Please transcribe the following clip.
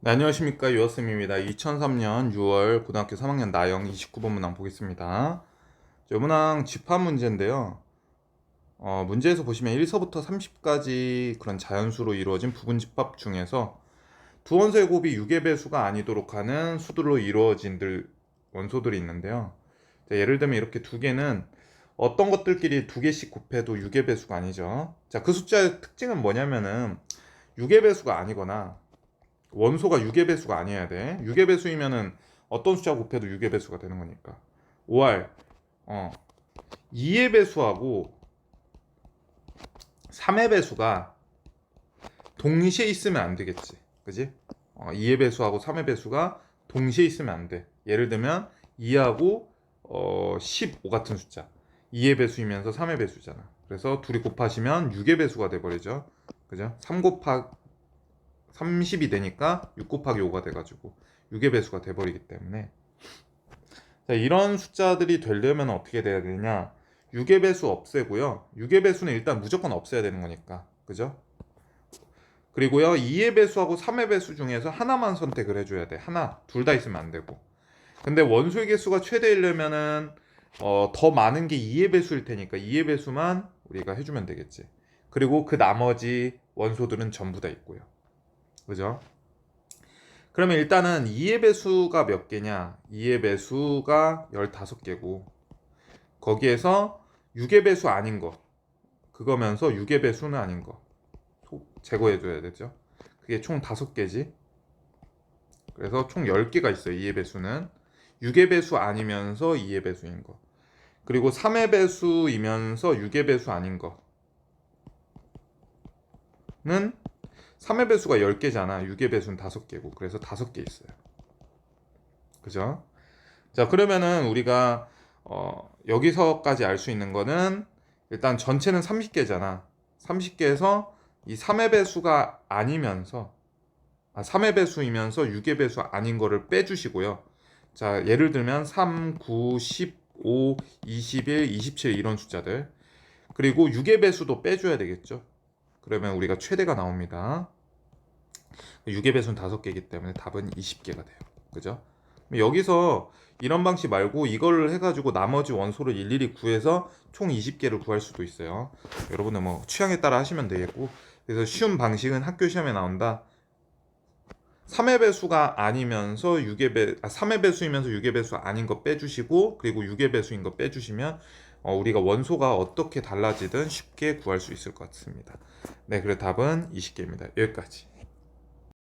네, 안녕하십니까 유어쌤입니다. 2003년 6월 고등학교 3학년 나영 29번 문항 보겠습니다. 저 문항 집합 문제인데요. 어, 문제에서 보시면 1서부터 30까지 그런 자연수로 이루어진 부분 집합 중에서 두 원소의 곱이 6의 배수가 아니도록 하는 수들로 이루어진 들, 원소들이 있는데요. 자, 예를 들면 이렇게 두 개는 어떤 것들끼리 두 개씩 곱해도 6의 배수가 아니죠. 자, 그 숫자의 특징은 뭐냐면은 6의 배수가 아니거나 원소가 6의 배수가 아니어야 돼. 6의 배수이면은 어떤 숫자 곱해도 6의 배수가 되는 거니까. 5할 어 2의 배수하고 3의 배수가 동시에 있으면 안 되겠지. 그지? 어, 2의 배수하고 3의 배수가 동시에 있으면 안 돼. 예를 들면 2하고 어, 15 같은 숫자. 2의 배수이면서 3의 배수잖아. 그래서 둘이 곱하시면 6의 배수가 돼 버리죠. 그죠? 3 곱하 30이 되니까 6 곱하기 5가 돼가지고 6의 배수가 돼버리기 때문에. 자, 이런 숫자들이 되려면 어떻게 돼야 되냐? 6의 배수 없애고요. 6의 배수는 일단 무조건 없애야 되는 거니까. 그죠? 그리고요 2의 배수하고 3의 배수 중에서 하나만 선택을 해줘야 돼. 하나 둘 다 있으면 안 되고. 근데 원소의 개수가 최대이려면은 어, 더 많은 게 2의 배수일 테니까 2의 배수만 우리가 해주면 되겠지. 그리고 그 나머지 원소들은 전부 다 있고요 그죠? 그러면 일단은 2의 배수가 몇 개냐? 2의 배수가 15개고 거기에서 6의 배수 아닌 거 그거면서 6의 배수는 아닌 거 제거해 줘야 되죠. 그게 총 5개지. 그래서 총 10개가 있어요. 2의 배수는 6의 배수 아니면서 2의 배수인 거. 그리고 3의 배수이면서 6의 배수 아닌 거는 3의 배수가 10개잖아. 6의 배수는 5개고. 그래서 5개 있어요. 그죠? 자, 그러면은 우리가 어, 여기서까지 알 수 있는 거는 일단 전체는 30개잖아. 30개에서 이 3의 배수가 아니면서 아, 3의 배수이면서 6의 배수 아닌 거를 빼주시고요. 자, 예를 들면 3, 9, 15, 21, 27 이런 숫자들. 그리고 6의 배수도 빼줘야 되겠죠. 그러면 우리가 최대가 나옵니다. 6의 배수는 5개이기 때문에 답은 20개가 돼요. 그죠? 여기서 이런 방식 말고 이걸 해가지고 나머지 원소를 일일이 구해서 총 20개를 구할 수도 있어요. 여러분은 뭐 취향에 따라 하시면 되겠고 그래서 쉬운 방식은 학교 시험에 나온다. 3의 배수가 아니면서 6의 배, 아, 3의 배수이면서 6의 배수 아닌 거 빼주시고 그리고 6의 배수인 거 빼주시면 어, 우리가 원소가 어떻게 달라지든 쉽게 구할 수 있을 것 같습니다. 네, 그래 답은 20개입니다. 여기까지.